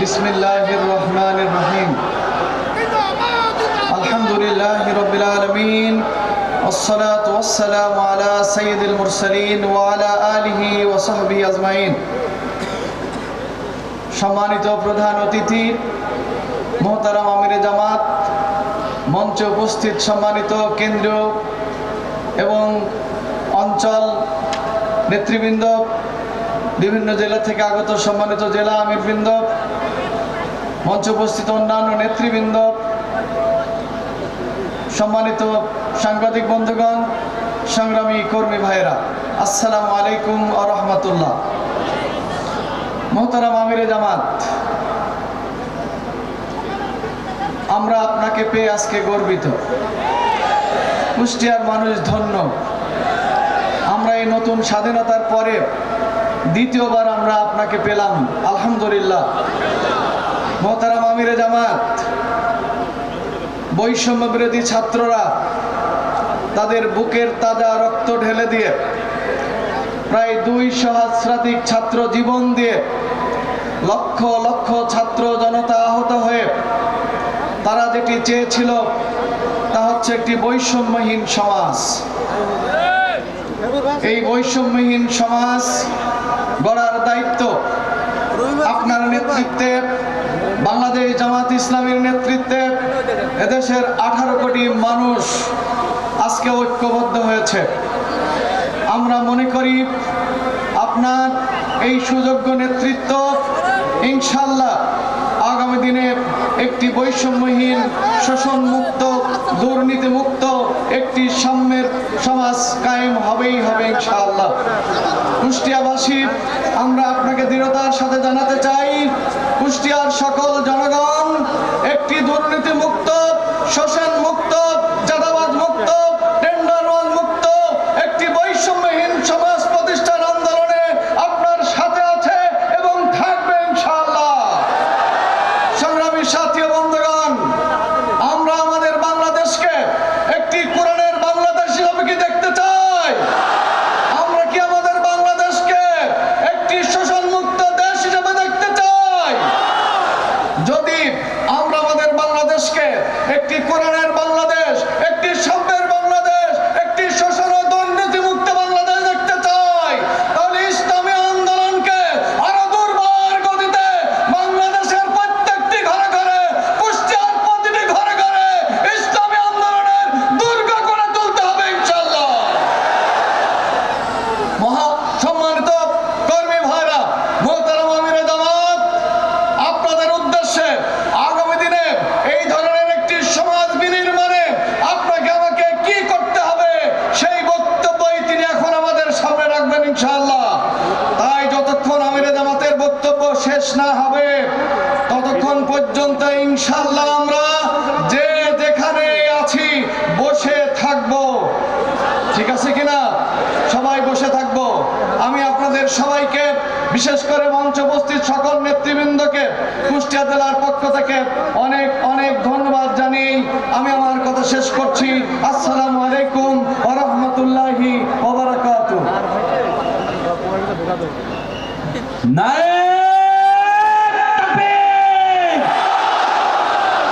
بسم الله الرحمن الرحيم الحمد لله رب العالمين والصلاة والسلام على سيد المرسلين وعلى آله وصحبه أجمعين সম্মানিত প্রধান অতিথি মোহতারাম আমিরে জামাত মঞ্চে উপস্থিত সম্মানিত কেন্দ্রীয় এবং অঞ্চল নেতৃবৃন্দ বিভিন্ন জেলা থেকে আগত সম্মানিত জেলা আমিরবৃন্দ, মঞ্চে উপস্থিত অন্যান্য নেতৃবৃন্দ, সম্মানিত সাংবাদিক বন্ধুগণ, সংগ্রামী কর্মী ভাইরা আসসালামু আলাইকুম আ রহমতুল্লাহ। মোহতারাম আমিরে জামাত, আমরা আপনাকে পেয়ে আজকে গর্বিত। কুষ্টিয়ার মানুষ ধন্য। আমরা এই নতুন স্বাধীনতার পরে দ্বিতীয়বার আমরা আপনাকে পেলাম, আলহামদুলিল্লাহ। মোহতারাম আমিরে জামাত, বৈষম্য বিরোধী ছাত্ররা তাদের বুকের তাজা রক্ত ঢেলে দিয়ে, প্রায় দুই সহস্রাধিক ছাত্র জীবন দিয়ে লক্ষ লক্ষ ছাত্র জনতা আহত হয়ে তারা যেটি চেয়েছিল তা হচ্ছে একটি বৈষম্যহীন সমাজ। এই বৈষম্যহীন সমাজ গড়ার দায়িত্ব আপনার নেতৃত্বে, বাংলাদেশ জামাত ইসলামের নেতৃত্বে এদেশের আঠারো কোটি মানুষ আজকে ঐক্যবদ্ধ হয়েছে। আমরা মনে করি আপনার এই সুযোগ্য নেতৃত্ব ইনশাল্লাহ আগামী দিনে একটি বৈষম্যহীন শোষণমুক্ত দুর্নীতিমুক্ত একটি সাম্যের সমাজ কায়েম হবেই হবে ইনশাআল্লাহ। কুষ্টিয়াবাসী, আমরা আপনাকে দৃঢ়তার সাথে জানাতে চাই, কুষ্টিয়ার সকল জনগণ একটি দুর্নীতিমুক্ত শোষণ মুক্ত চাঁদাবাজ মুক্ত টেন্ডারবাজ মুক্ত একটি বৈষম্যহীন সমাজ প্রতিষ্ঠান আন্দোলনে আপনার সাথে আছে এবং থাকবে ইনশাআল্লাহ সংগ্রামী সাথী ও বন্ধুগণ আমরা আমাদের বাংলাদেশকে একটি কোরআনের বাংলাদেশ হিসাবে কি দেখতে চাই আমরা কি আমাদের বাংলাদেশকে একটি শোষণ মুক্ত দেশ হিসেবে দেখতে চাই যদি আমরা আমাদের বাংলাদেশকে একটি কোরআনের বাংলাদেশ একটি শেষ না হবে। ততক্ষণ পর্যন্ত ইনশাআল্লাহ আমরা যে যেখানে আছি বসে থাকব। ঠিক আছে কিনা? সবাই বসে থাকব। আমি আপনাদের সবাইকে, বিশেষ করে মঞ্চ উপস্থিত সকল নেতৃবৃন্দকে, কুষ্টিয়া জেলার পক্ষ থেকে অনেক অনেক ধন্যবাদ জানিয়ে আমি আমার কথা শেষ করছি। আসসালামু আলাইকুম ওয়া রাহমাতুল্লাহি ওয়া নারে